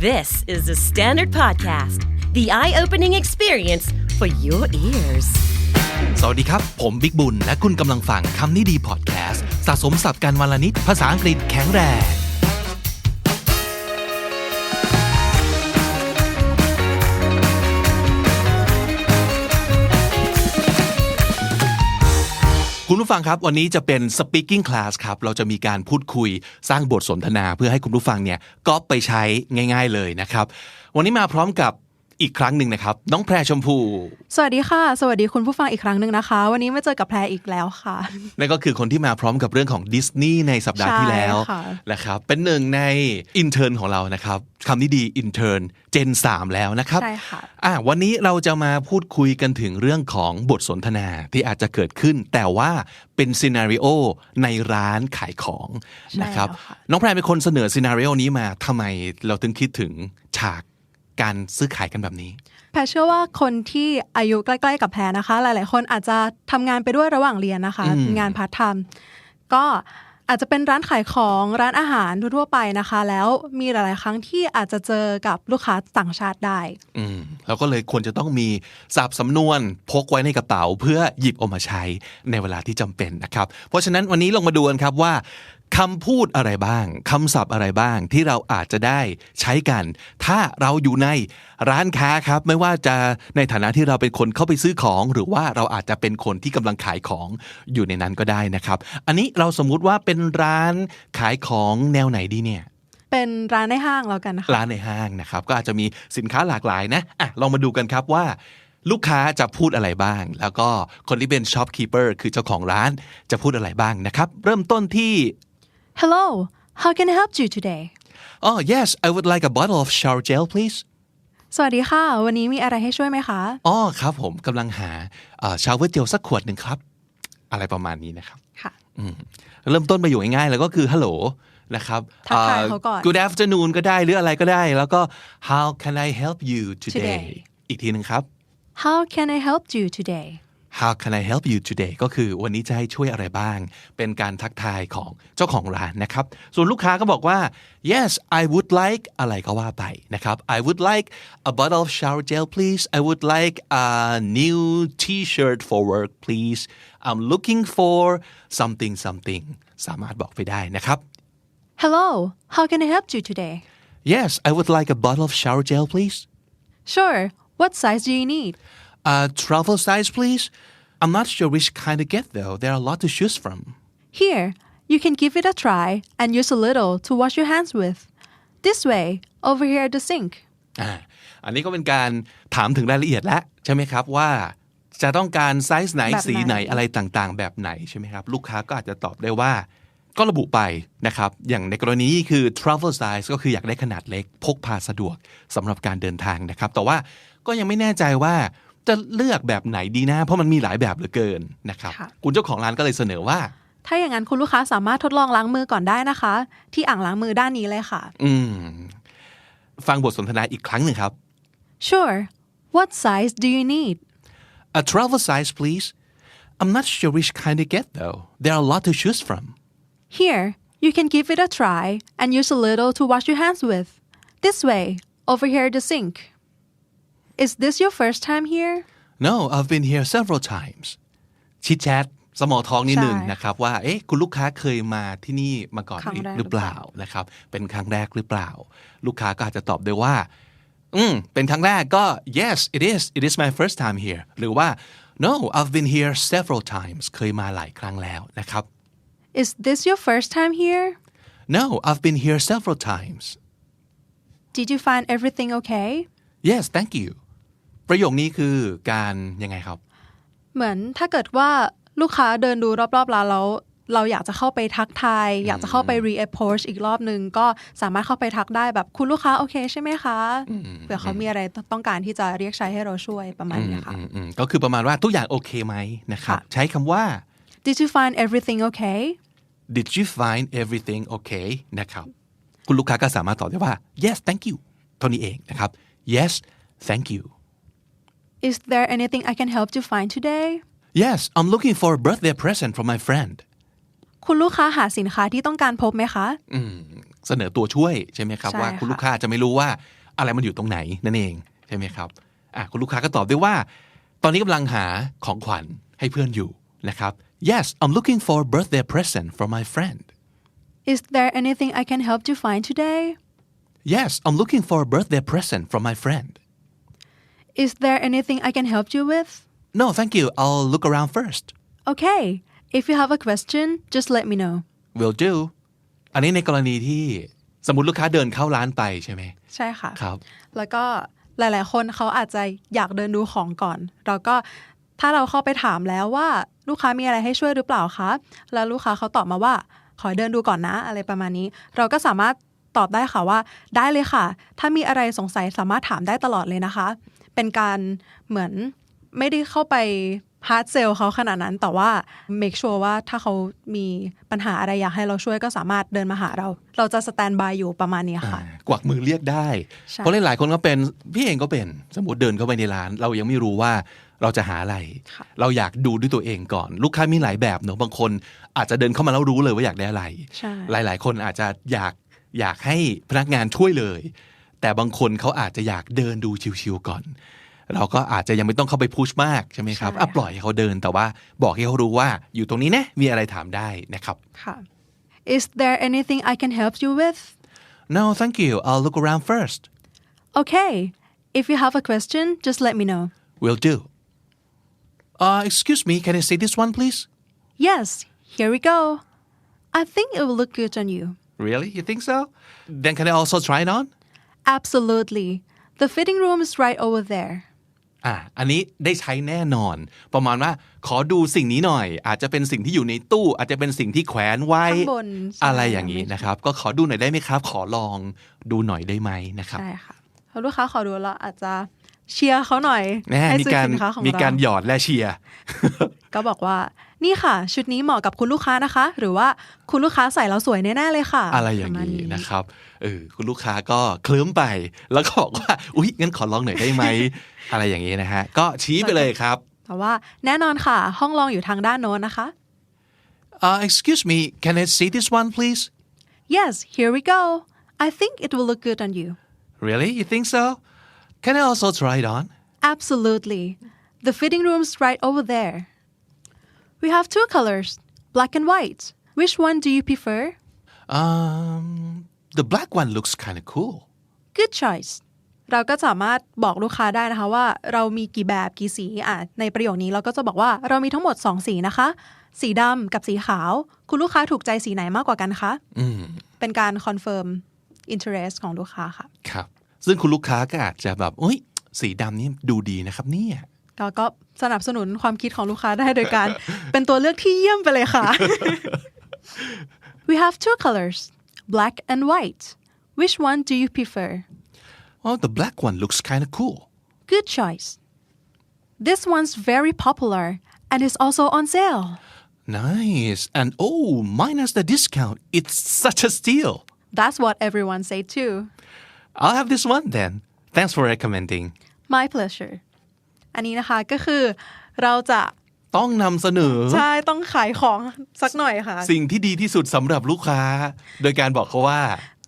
This is the Standard Podcast, the eye opening experience for your ears. สวัสดีครับ ผมบิ๊กบุญ และคุณกำลังฟังคำนี้ดีพอดแคสต์สะสมสับการวลนิดภาษาอังกฤษแข็งแรง คุณผู้ฟังครับวันนี้จะเป็น speaking class ครับเราจะมีการพูดคุยสร้างบทสนทนาเพื่อให้คุณผู้ฟังเนี่ยก็ไปใช้ง่าย ๆเลยนะครับ วันนี้มาพร้อมกับ อีกครั้งหนึ่งนะครับ น้องแพรชมพู สวัสดีค่ะ สวัสดีคุณผู้ฟังอีกครั้งหนึ่งนะคะ วันนี้มาเจอกับแพรอีกแล้วค่ะ นั่นก็คือคนที่มาพร้อมกับเรื่องของดิสนีย์ในสัปดาห์ที่แล้วใช่ค่ะนะครับ เป็นหนึ่งในอินเทอร์นของเรานะครับคำนี้ดีอินเทอร์นเจน3 แล้วนะครับใช่ค่ะอะ วันนี้เราจะมาพูดคุยกันถึงเรื่องของบทสนทนาที่อาจจะเกิดขึ้น แต่ว่าเป็นซีนารีโอในร้านขายของนะครับใช่แล้วค่ะน้องแพรเป็นคนเสนอซีนารีโอนี้มาทำไมเราถึงคิดถึงฉาก การซื้อขายกันแบบนี้ แพรเชื่อว่าคนที่อายุใกล้ ๆ กับแพรนะคะ หลาย ๆ คนอาจจะทำงานไปด้วยระหว่างเรียนนะคะอืมงานพาร์ทไทม์ก็อาจจะเป็นร้านขายของร้านอาหารทั่วๆไปนะคะ แล้วมีหลาย ๆ ครั้งที่อาจจะเจอกับลูกค้าต่างชาติได้ อืมเราก็เลยควรจะต้องมีสับสำนวนพกไว้ในกระเป๋า เพื่อหยิบออกมาใช้ในเวลาที่จำเป็นนะครับ เพราะฉะนั้นวันนี้ลองมาดูกันครับว่า คำพูดอะไรบ้างคำศัพท์อะไรบ้างที่เราอาจจะได้ใช้กัน ถ้าเราอยู่ในร้านค้าครับ ไม่ว่าจะในฐานะที่เราเป็นคนเข้าไปซื้อของ หรือว่าเราอาจจะเป็นคนที่กำลังขายของอยู่ในนั้นก็ได้นะครับ อันนี้เราสมมุติว่าเป็นร้านขายของแนวไหนดีเนี่ยเป็นร้านในห้างแล้วกันนะคะร้านในห้างนะครับ ก็อาจจะมีสินค้าหลากหลายนะอะลองมาดูกันครับว่าลูกค้าจะพูดอะไรบ้าง แล้วก็คนที่เป็น shopkeeper คือเจ้าของร้านจะพูดอะไรบ้างนะครับ เริ่มต้นที่ Hello how can I help you today oh yes I would like a bottle of shower gel please สวัสดีค่ะ วันนี้มีอะไรให้ช่วยไหมคะ อ๋อครับผมกำลังหาชาวเวอร์เจลสักขวดหนึ่งครับ อะไรประมาณนี้นะครับ ค่ะเริ่มต้นประโยคง่ายๆ แล้วก็คือ hello นะครับทักทายอ่เขาก่อน good afternoon ก็ได้หรืออะไรก็ได้ แล้วก็ how can I help you today Today อีกทีหนึ่งครับ How can I help you today How can I help you today ก็คือวันนี้จะให้ช่วยอะไรบ้าง เป็นการทักทายของเจ้าของร้านนะครับ ส่วนลูกค้าก็บอกว่า yes I would like อะไรก็ว่าไปนะครับ I would like a bottle of shower gel please I would like a new t-shirt for work please I'm looking for something something สามารถบอกไปได้นะครับ Hello how can I help you today yes I would like a bottle of shower gel please Sure what size do you need Uh, travel size please I'm not sure which kind to get though there are a lot to choose from Here you can give it a try and use a little to wash your hands with This way over here at the sink อ่าอันนี้ก็เป็นการถามถึงรายละเอียดแล้วใช่ไหมครับว่าจะต้องการไซส์ไหนแบบไหนสีไหนอะไรต่างๆ แบบไหนใช่ไหมครับลูกค้าก็อาจจะตอบได้ว่า ก็ระบุไปนะครับ อย่างในกรณีนี้คือ travel size ก็คืออยากได้ขนาดเล็ก พกพาสะดวกสำหรับการเดินทางนะครับ แต่ว่าก็ยังไม่แน่ใจว่า จะเลือกแบบไหนดีนะ เพราะมันมีหลายแบบเหลือเกินนะครับค่ะคุณเจ้าของร้านก็เลยเสนอว่า ถ้าอย่างนั้นคุณลูกค้าสามารถทดลองล้างมือก่อนได้นะคะ ที่อ่างล้างมือด้านนี้เลยค่ะ อืม ฟังบทสนทนาอีกครั้งหนึ่งครับ Sure what size do you need A travel size, please. I'm not sure which kind to get though. There are a lot to choose from. Here you can give it a try and use a little to wash your hands with This way over here at the sink Is this your first time here No, I've been here several times. ชิดแชทสมอท้องนิดหนึ่ง ใช่ นะครับว่า เอ๊ะ คุณลูกค้าเคยมาที่นี่มาก่อน ครั้งแรก หรือเปล่านะครับ เป็นครั้งแรกหรือเปล่า ลูกค้าก็อาจจะตอบได้ว่า อืม เป็นครั้งแรกก็ yes it is it is my first time here หรือว่า no I've been here several times เคยมาหลายครั้งแล้วนะครับ Is this your first time here no I've been here several times Did you find everything okay yes thank you ประโยคนี้คือการยังไงครับ เหมือนถ้าเกิดว่าลูกค้าเดินดูรอบๆร้านแล้วเราอยากจะเข้าไปทักทาย อยากจะเข้าไป re-approach อีกรอบนึง ก็สามารถเข้าไปทักได้แบบคุณลูกค้าโอเคใช่ไหมคะเผื่อเขามีอะไรต้องการที่จะเรียกใช้ให้เราช่วยประมาณเนี้ยค่ะอืมอืมก็คือประมาณว่าทุกอย่างโอเคไหมนะครับค่ะใช้คำว่า Did you find everything okay did you find everything okay นะครับคุณลูกค้าก็สามารถตอบได้ว่า yes thank you เท่านี้เองนะครับ yes thank you Is there anything I can help you find today yes I'm looking for a birthday present from my friend คุณลูกค้าหาสินค้าที่ต้องการพบไหมคะเสนอตัวช่วยใช่ไหมครับใช่ว่าคุณค่ะลูกค้าอาจจะไม่รู้ว่าอะไรมันอยู่ตรงไหนนั่นเองใช่ไหมครับอะคุณลูกค้าก็ตอบด้วยว่า ตอนนี้กำลังหาของขวัญให้เพื่อนอยู่นะครับ yes I'm looking for a birthday present for my friend Is there anything I can help you find today yes I'm looking for a birthday present from my friend Is there anything I can help you with no thank you I'll look around first Okay if you have a question just let me know will do อันนี้ในกรณีที่สมมติลูกค้าเดินเข้าร้านไปใช่ไหม ใช่ค่ะ ครับ แล้วก็หลาย ๆ คนเขาอาจจะอยากเดินดูของก่อน เราก็ถ้าเราเข้าไปถามแล้วว่าลูกค้ามีอะไรให้ช่วยหรือเปล่าคะ แล้วลูกค้าเขาตอบมาว่า ขอเดินดูก่อนนะ อะไรประมาณนี้ เราก็สามารถตอบได้ค่ะว่า ได้เลยค่ะ ถ้ามีอะไรสงสัยสามารถถามได้ตลอดเลยนะคะ เป็นการเหมือนไม่ได้เข้าไปฮาร์ดเซลเขาขนาดนั้น แต่ว่า make sure ว่าถ้าเขามีปัญหาอะไรอยากให้เราช่วยก็สามารถเดินมาหาเรา เราจะสแตนบายอยู่ประมาณนี้ค่ะ กวักมือเรียกได้ใช่เพราะหลายๆคนก็เป็น พี่เองก็เป็น สมมติเดินเข้าไปในร้าน เรายังไม่รู้ว่าเราจะหาอะไรค่ะเราอยากดูด้วยตัวเองก่อน ลูกค้ามีหลายแบบเนอะบางคน อาจจะเดินเข้ามาแล้วรู้เลยว่าอยากได้อะไรใช่หลายๆ คนอาจจะอยากอยากให้พนักงานช่วยเลย แต่บางคนเขาอาจจะอยากเดินดูชิวๆก่อน เราก็อาจจะยังไม่ต้องเข้าไปพุชมากใช่ไหมครับใช่อะค่ะปล่อยให้เขาเดินแต่ว่าบอกให้เขารู้ว่าอยู่ตรงนี้นะมีอะไรถามได้นะครับค่ะ Is there anything I can help you with no thank you I'll look around first Okay if you have a question just let me know will do uh excuse me can I see this one please Yes here we go I think it will look good on you really you think so then can I also try it on Absolutely the fitting room is right over there อะอันนี้ได้ใช้แน่นอน ประมาณว่า ขอดูสิ่งนี้หน่อย อาจจะเป็นสิ่งที่อยู่ในตู้ อาจจะเป็นสิ่งที่แขวนไว้ ข้างบนใช่ อะไรอย่างนี้นะครับ ก็ขอดูหน่อยได้ไหมครับ ขอลองดูหน่อยได้ไหมนะครับ ใช่ค่ะพอลูกค้าขอดูแล้วอาจจะเชียร์เขาหน่อยแน่ให้มีซื้อการสินค้าของมีการเราหยอดและเชียร์ ก็บอกว่า นี่ค่ะ ชุดนี้เหมาะกับคุณลูกค้านะคะ หรือว่าคุณลูกค้าใส่แล้วสวยแน่ๆเลยค่ะอะไรอย่างปะมณนี้นะครับ เออคุณลูกค้าก็เคลิ้มไป แล้วก็บอกว่า อุ๊ย งั้นขอลองหน่อยได้ไหม อะไรอย่างนี้นะฮะ ก็ชี้ไปเลยครับ แต่ว่าแน่นอนค่ะ ห้องลองอยู่ทางด้านโน้นนะคะ uh, excuse me can I see this one please Yes here we go I think it will look good on you really you think so can I also try it on Absolutely the fitting room's right over there We have two colors black and white Which one do you prefer Um, the black one looks kind of cool. Good choice เราก็สามารถบอกลูกค้าได้นะคะว่า เรามีกี่แบบกี่สีอะในประโยคนี้เราก็จะบอกว่าเรามีทั้งหมด 2 สีนะคะ สีดำกับสีขาว คุณลูกค้าถูกใจสีไหนมากกว่ากันคะเป็นการคอนเฟิร์ม interest ของลูกค้าค่ะ ครับ ซึ่งคุณลูกค้าก็อาจจะแบบอุ้ยสีดำนี่ดูดีนะครับเนี่ยก็ก็สนับสนุนความคิดของลูกค้าได้โดยการ เป็นตัวเลือกที่เยี่ยมไปเลยค่ะ We have two colors black and white Which one do you prefer Oh, the black one looks kind of cool. Good choice This one's very popular and is also on sale Nice. And oh, minus the discount. It's such a steal. That's what everyone say too I'll have this one then. Thanks for recommending. My pleasure อันนี้นะคะก็คือเราจะ ต้องนำเสนอ ใช่ต้องขายของสักหน่อยค่ะ สิ่งที่ดีที่สุดสำหรับลูกค้า โดยการบอกเขาว่า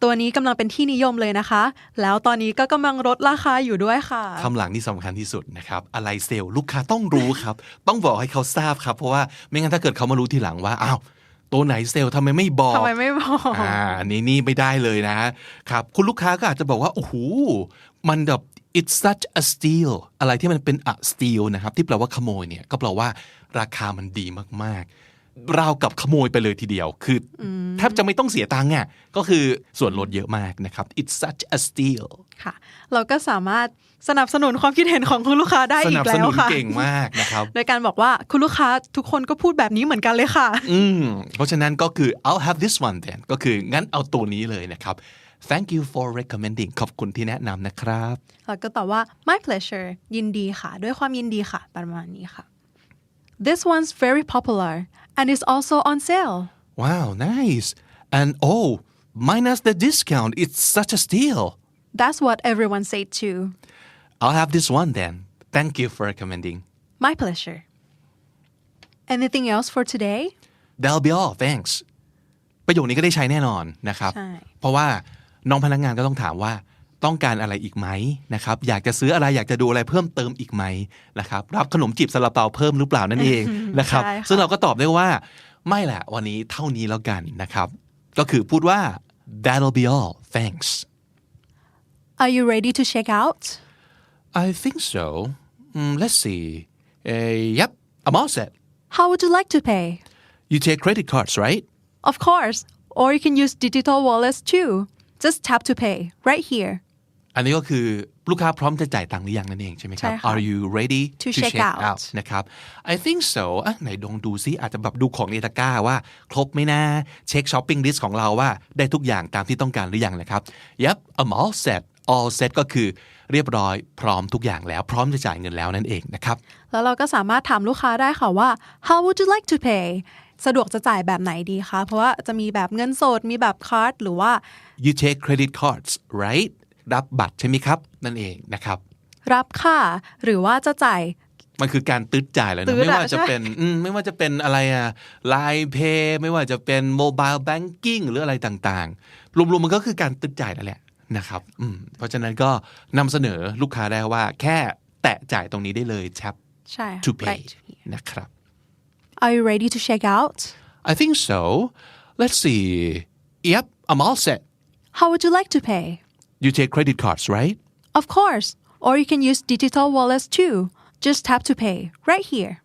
ตัวนี้กำลังเป็นที่นิยมเลยนะคะ แล้วตอนนี้ก็กำลังลดราคาอยู่ด้วยค่ะคำหลังที่สำคัญที่สุดนะครับ อะไรเซลล์ลูกค้าต้องรู้ครับ ต้องบอกให้เขาทราบครับ เพราะว่าไม่งั้นถ้าเกิดเขามารู้ทีหลังว่าอ้าวตัวไหนเซลล์ทำไมไม่บอกทำไมไม่บอกอ่าอันนี้นี่ไม่ได้เลยนะครับ คุณลูกค้าก็อาจจะบอกว่าโอ้โหมันแบบ it's such a steal อะไรที่มันเป็น a steal นะครับ ที่แปลว่าขโมยเนี่ย ก็แปลว่าราคามันดีมากๆราวกับขโมยไปเลยทีเดียว คืออแทบจะไม่ต้องเสียตังค์อะก็คือส่วนลดเยอะมากนะครับ it's such a steal ค่ะ เราก็สามารถสนับสนุนความคิดเห็นของคุณลูกค้าได้สอีนักสแล้นุวนค่ะเก่งมากนะครับ โดยการบอกว่าคุณลูกค้าทุกคนก็พูดแบบนี้เหมือนกันเลยค่ะ อืมเพราะฉะนั้นก็คือ I'll have this one then ก็คืองั้นเอาตัวนี้เลยนะครับ thank you for recommending ขอบคุณที่แนะนำนะครับ แล้วก็ตอบว่า my pleasure ยินดีค่ะ ด้วยความยินดีค่ะ ประมาณนี้ค่ะ This one's very popular and is also on sale Wow nice and oh minus the discount it's such a steal That's what everyone say too I'll have this one then thank you for recommending My pleasure Anything else for today that'll be all thanks ประโยคนี้ก็ได้ใช้แน่นอนนะครับ ใช่ เพราะว่า น้องพนักงานก็ต้องถามว่าต้องการอะไรอีกไหมนะครับอยากจะซื้ออะไรอยากจะดูอะไรเพิ่มเติมอีกไหมนะครับรับขนมจีบซาลาเปาเพิ่มหรือเปล่านั่นเองนะครับใช่ค่ะซึ่งเราก็ตอบได้ว่า ไม่แหละวันนี้เท่านี้แล้วกันนะครับ ก็คือพูดว่า that'll be all thanks Are you ready to check out I think so Mm, let's see uh, yep I'm all set How would you like to pay you take credit cards right Of course or you can use digital wallets too Just tap to pay right here อันนี้ก็คือลูกค้าพร้อมจะจ่ายตังค์หรือยังนั่นเองใช่ไหมครับใช่ค่ะ Are you ready To check out นะครับ I think so อะไหนลองดูซิอาจจะแบบดูของในตะกร้าว่าครบไหมนะเช็คช้อปปิ้งลิสต์ของเราว่าได้ทุกอย่างตามที่ต้องการหรือยังนะครับ Yep I'm all set all set ก็คือเรียบร้อยพร้อมทุกอย่างแล้วพร้อมจะจ่ายเงินแล้วนั่นเองนะครับ แล้วเราก็สามารถถามลูกค้าได้ค่ะว่า How would you like to pay สะดวกจะจ่ายแบบไหนดีคะ เพราะว่าจะมีแบบเงินสด มีแบบคาร์ดหรือว่า you take credit cards right รับบัตรใช่ไหมครับ นั่นเองนะครับ รับค่ะ หรือว่าจะจ่ายมันคือการตึดจ่ายเลยตึ๊นะดอะไม่ว่าจะใช่เป็นอืมไม่ว่าจะเป็นอะไรอะไลน์เพย์ไม่ว่าจะเป็นโมบายแบงกิ้งหรืออะไรต่างๆ รวมๆมันก็คือการตึดจ่ายนั่นแหละนะครับอืมเพราะฉะนั้นก็นำเสนอลูกค้าได้ว่าแค่แตะจ่ายตรงนี้ได้เลย tap ใช่ค่ะ to pay right here. นะครับ Are you ready to check out? I think so. Let's see. Yep I'm all set. How would you like to pay? You take credit cards right? Of course. Or you can use digital wallets too. Just tap to pay right here.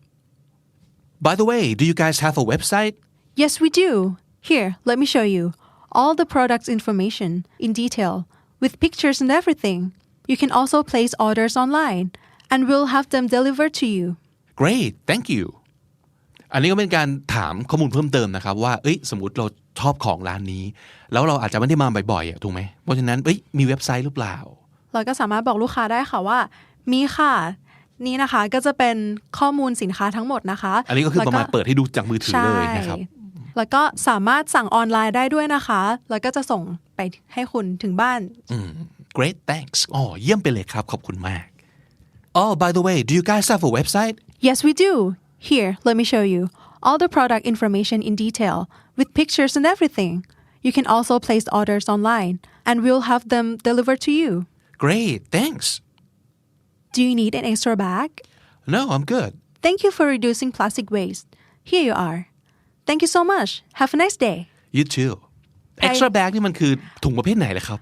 By the way do you guys have a website? Yes, we do. Here, let me show you. All the products information in detail with pictures and everything. You can also place orders online and we'll have them delivered to you. Great thank you อันนี้ก็เป็นการถามข้อมูลเพิ่มเติมนะครับ ว่าเอ้ยสมมติเราชอบของร้านนี้ แล้วเราอาจจะไม่ได้มาบ่อยๆอะถูกไหมเพราะฉะนั้นเอ้ยมีเว็บไซต์หรือเปล่า เราก็สามารถบอกลูกค้าได้ค่ะว่า มีค่ะนี่นะคะก็จะเป็นข้อมูลสินค้าทั้งหมดนะคะ อันนี้ก็คือแล้วประมาณเปิดให้ดูจากมือถือใช่เลยนะครับ แล้วก็สามารถสั่งออนไลน์ได้ด้วยนะคะ แล้วก็จะส่งไปให้คุณถึงบ้าน Great thanks อ๋อเยี่ยมไปเลยครับ ขอบคุณมาก Oh by the way do you guys have a website Yes, we do. Here, let me show you all the product information in detail with pictures and everything. You can also place orders online and we'll have them delivered to you. Great, thanks. Do you need an extra bag? No, I'm good. Thank you for reducing plastic waste. Here you are. Thank you so much. Have a nice day. You too. Extra bag นี่มันคือถุงประเภทไหนเลยครับ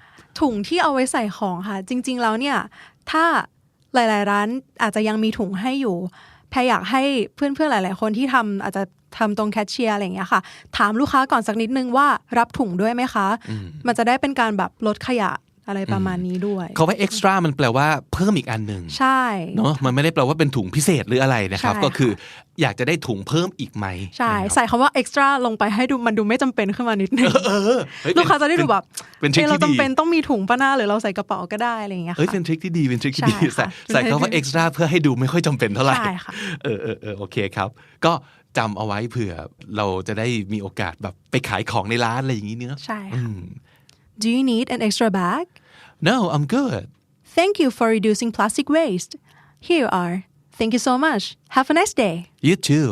แพรอยากให้เพื่อนๆหลาย ๆ คนที่ทำอาจจะทำตรงแคชเชียร์อะไรอย่างเงี้ยค่ะ ถามลูกค้าก่อนสักนิดนึงว่ารับถุงด้วยไหมคะ มันจะได้เป็นการแบบลดขยะ อะไรประมาณนี้ด้วยเขาว่า extra มันแปลว่าเพิ่มอีกอันหนึ่งใช่เนาะมันไม่ได้แปลว่าเป็นถุงพิเศษหรืออะไรนะครับใช่ก็คืออยากจะได้ถุงเพิ่มอีกไหมใช่นะครับใส่คำว่า extra ลงไปให้ดูมันดูไม่จำเป็นขึ้นมานิดนึงเออเฮ้ยลูกค้าจะได้ดูแบบเป็นทริคเอ้ยเราที่ดีจำเป็นต้องมีถุงปะหน้าหรือเราใส่กระเป๋าก็ได้อะไรอย่างเงี้ยเอ้ยค่ะเป็นทริคที่ดีเป็นทริคที่ดีใช่ใส่ค่ะใส่คำว่า extra เพื่อให้ดูไม่ค่อยจำเป็นเท่าไหร่ใช่ค่ะเออเออเออโอเคครับ ก็จำเอาไว้เผื่อเราจะได้มีโอกาสแบบไปขายของในร้านอะไรอย่างนี้เนอะใช่ค่ะ Do you need an extra bag No I'm good Thank you for reducing plastic waste. Here you are. Thank you so much. Have a nice day. You too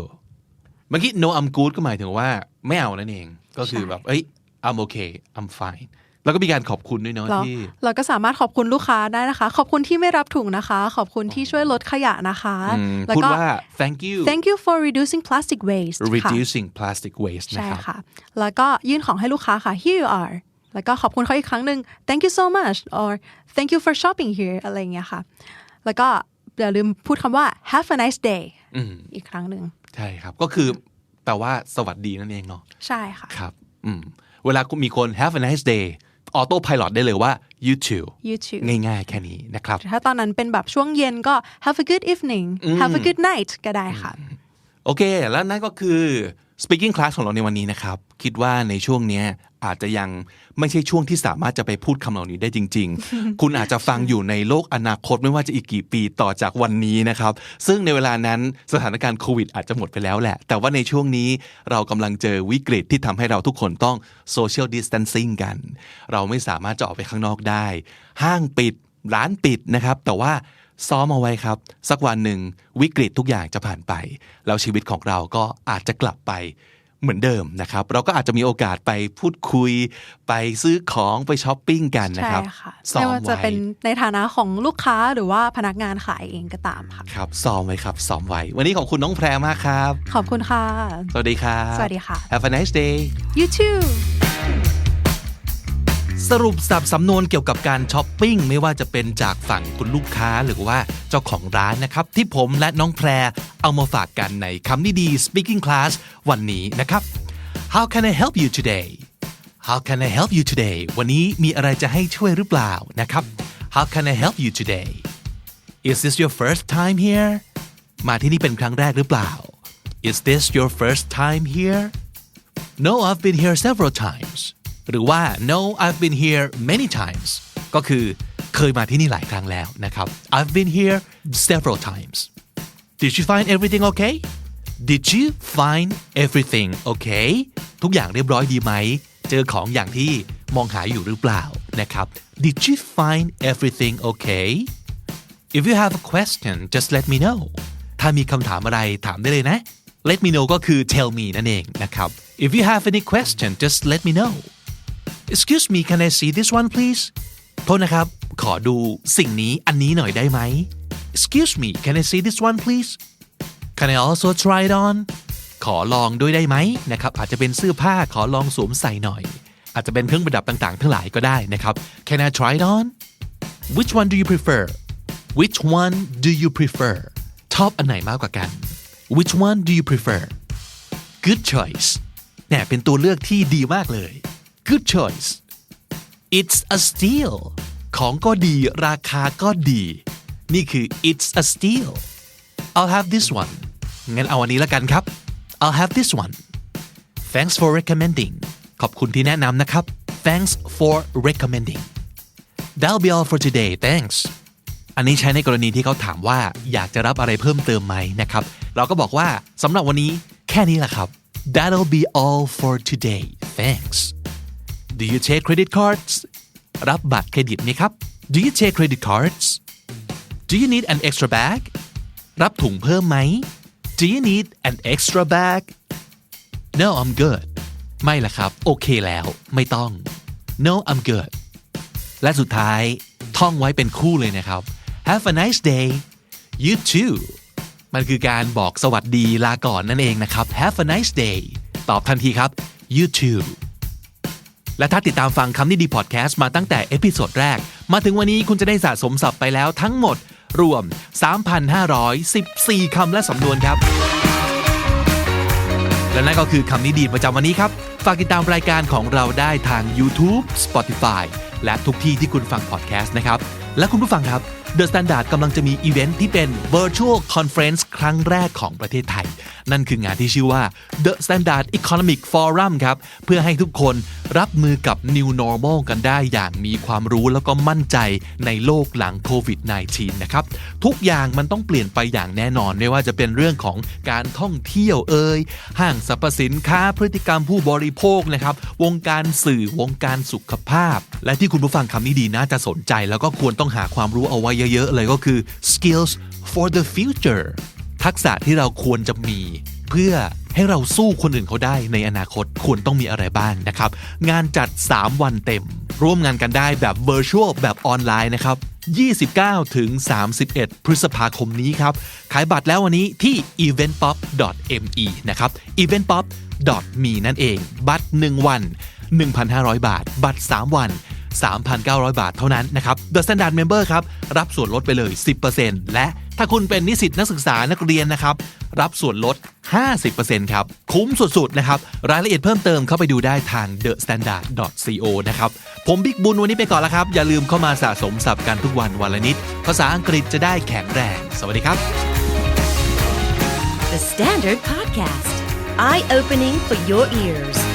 เมื่อกี้ no I'm good ก็หมายถึงว่าไม่เอานั่นเอง ก็คือแบบเอ้ย I'm okay I'm fine แล้วก็มีการขอบคุณด้วยเนาะเราที่ เราก็สามารถขอบคุณลูกค้าได้นะคะ ขอบคุณที่ไม่รับถุงนะคะ ขอบคุณที่ช่วยลดขยะนะคะอืมแล้วพูดก็ว่า thank you thank you for reducing plastic waste ค่ะ reducing plastic waste นะใช่ครับค่ะ แล้วก็ยื่นของให้ลูกค้าค่ะ here you are แล้วก็ขอบคุณเขาอีกครั้งหนึ่ง thank you so much or thank you for shopping here อะไรอย่างเงี้ยค่ะ แล้วก็อย่าลืมพูดคำว่า have a nice day อีกครั้งหนึ่งใช่ครับ ก็คือแปลว่าสวัสดีนั่นเองเนาะใช่ค่ะครับอืมเวลาคุณมีคน have a nice day ออโต้พาย t ได้เลยว่า you too you too ง่ายๆ แค่นี้นะครับ ถ้าตอนนั้นเป็นแบบช่วงย็นก็ have a good evening have a good night ก็ได้ค่ะ โอเค แล้วนั่นก็คือ speaking class ของเราในวันนี้นะครับ คิดว่าในช่วงเนี้ยอาจจะยังไม่ใช่ช่วงที่สามารถจะไปพูดคำเหล่านี้ได้จริง ๆ คุณอาจจะฟังอยู่ในโลกอนาคตไม่ว่าจะอีกกี่ปีต่อจากวันนี้นะครับ ซึ่งในเวลานั้นสถานการณ์โควิดอาจจะหมดไปแล้วแหละ แต่ว่าในช่วงนี้เรากำลังเจอวิกฤตที่ทำให้เราทุกคนต้อง social distancing กัน เราไม่สามารถจะออกไปข้างนอกได้ ห้างปิดร้านปิดนะครับ แต่ว่า ซ้อมเอาไว้ครับ สักวันหนึ่งวิกฤตทุกอย่างจะผ่านไป แล้วชีวิตของเราก็อาจจะกลับไปเหมือนเดิมนะครับ เราก็อาจจะมีโอกาสไปพูดคุย ไปซื้อของไปช้อปปิ้งกันนะใช่ครับค่ะซ้อไม่มว่าจะไว้เป็นในฐานะของลูกค้าหรือว่าพนักงานขายเองก็ตามค่ะครับซ้อมไว้ครับซ้อมไว้ วันนี้ขอบคุณน้องแพรมากครับ ขอบคุณค่ะ สวัสดีครับสวัสดีค่ะ Have a nice day you too สรุปสับสำนวนเกี่ยวกับการช้อปปิ้งไม่ว่าจะเป็นจากฝั่งคุณลูกค้าหรือว่าเจ้าของร้านนะครับ ที่ผมและน้องแพรเอามาฝากกันในคำนี้ดี speaking class วันนี้นะครับ How can I help you today How can I help you today วันนี้มีอะไรจะให้ช่วยหรือเปล่านะครับ How can I help you today Is this your first time here มาที่นี่เป็นครั้งแรกหรือเปล่า Is this your first time here No I've been here several times หรือว่า No I've been here many times ก็คือเคยมาที่นี่หลายครั้งแล้วนะครับ I've been here several times Did you find everything okay Did you find everything okay ทุกอย่างเรียบร้อยดีไหม เจอของอย่างที่มองหาอยู่หรือเปล่านะครับ Did you find everything okay If you have a question just let me know ถ้ามีคำถามอะไรถามได้เลยนะ let me know ก็คือ tell me นั่นเองนะครับ If you have any question just let me know Excuse me can I see this one please โทษนะครับ ขอดูสิ่งนี้อันนี้หน่อยได้ไหม Excuse me can I see this one please Can I also try it on ขอลองด้วยได้ไหมนะครับ อาจจะเป็นเสื้อผ้าขอลองสวมใส่หน่อย อาจจะเป็นเครื่องประดับต่างๆ ทั้งหลายก็ได้นะครับ Can I try it on Which one do you prefer Which one do you prefer ชอบอันไหนมากกว่ากัน Which one do you prefer Good choice เนี่ยเป็นตัวเลือกที่ดีมากเลย Good choice It's a steal ของก็ดีราคาก็ดี นี่คือ It's a steal I'll have this one งั้นเอาอันนี้ละกันครับ I'll have this one Thanks for recommending ขอบคุณที่แนะนำนะครับ Thanks for recommending That'll be all for today thanks อันนี้ใช้ในกรณีที่เขาถามว่าอยากจะรับอะไรเพิ่มเติมไหมนะครับ เราก็บอกว่าสำหรับวันนี้แค่นี้แหละครับ That'll be all for today thanks Do you take credit cards รับบัตรเครดิตไหมครับ Do you take credit cards Do you need an extra bag รับถุงเพิ่มไหม Do you need an extra bag No I'm good ไม่ละครับ โอเคแล้ว ไม่ต้อง No I'm good และสุดท้าย ท่องไว้เป็นคู่เลยนะครับ Have a nice day you too มันคือการบอกสวัสดีลาก่อนนั่นเองนะครับ Have a nice day ตอบทันทีครับ you too และถ้าติดตามฟังคำนี้ดีพอดแคสต์มาตั้งแต่เอพิโซดแรก มาถึงวันนี้คุณจะได้สะสมศัพท์ไปแล้วทั้งหมด รวม 3,514 คำและสำนวนครับ และนั่นก็คือคำนี้ดีประจำวันนี้ครับ ฝากติดตามรายการของเราได้ทาง YouTube Spotify และทุกที่ที่คุณฟังพอดแคสต์นะครับ และคุณผู้ฟังครับ The Standard กำลังจะมีอีเวนท์ที่เป็น Virtual Conference ครั้งแรกของประเทศไทย นั่นคืองานที่ชื่อว่า The Standard Economic Forum ครับ เพื่อให้ทุกคนรับมือกับ New Normal กันได้อย่างมีความรู้แล้วก็มั่นใจในโลกหลังโควิด -19 นะครับ ทุกอย่างมันต้องเปลี่ยนไปอย่างแน่นอน ไม่ว่าจะเป็นเรื่องของการท่องเที่ยวเอ่ยห้างสรรพสินค้าพฤติกรรมผู้บริโภคนะครับ วงการสื่อวงการสุขภาพ และที่คุณผู้ฟังคำนี้ดีน่าจะสนใจ แล้วก็ควรต้องหาความรู้เอาไว้เยอะ ๆ เลยก็คือ skills for the future ทักษะที่เราควรจะมี เพื่อให้เราสู้คนอื่นเขาได้ในอนาคตควรต้องมีอะไรบ้างนะครับ งานจัด 3 วันเต็ม ร่วมงานกันได้แบบ virtual แบบออนไลน์นะครับ 29 ถึง 31 พฤษภาคมนี้ครับ ขายบัตรแล้ววันนี้ที่ eventpop.me นะครับ eventpop.me นั่นเอง บัตร 1 วัน 1,500 บาท บัตร 3 วัน 3,900 บาทเท่านั้นนะครับ The Standard Member ครับ รับส่วนลดไปเลย 10%และถ้าคุณเป็นนิสิตนักศึกษานักเรียนนะครับ รับส่วนลด 50%ครับ คุ้มสุด ๆ นะครับ รายละเอียดเพิ่มเติมเข้าไปดูได้ทาง thestandard.co นะครับ ผมบิ๊กบุญวันนี้ไปก่อนแล้วครับ อย่าลืมเข้ามาสะสมศัพท์กันทุกวันวันละนิด ภาษาอังกฤษจะได้แข็งแรง สวัสดีครับ The Standard Podcast, eye opening for your ears.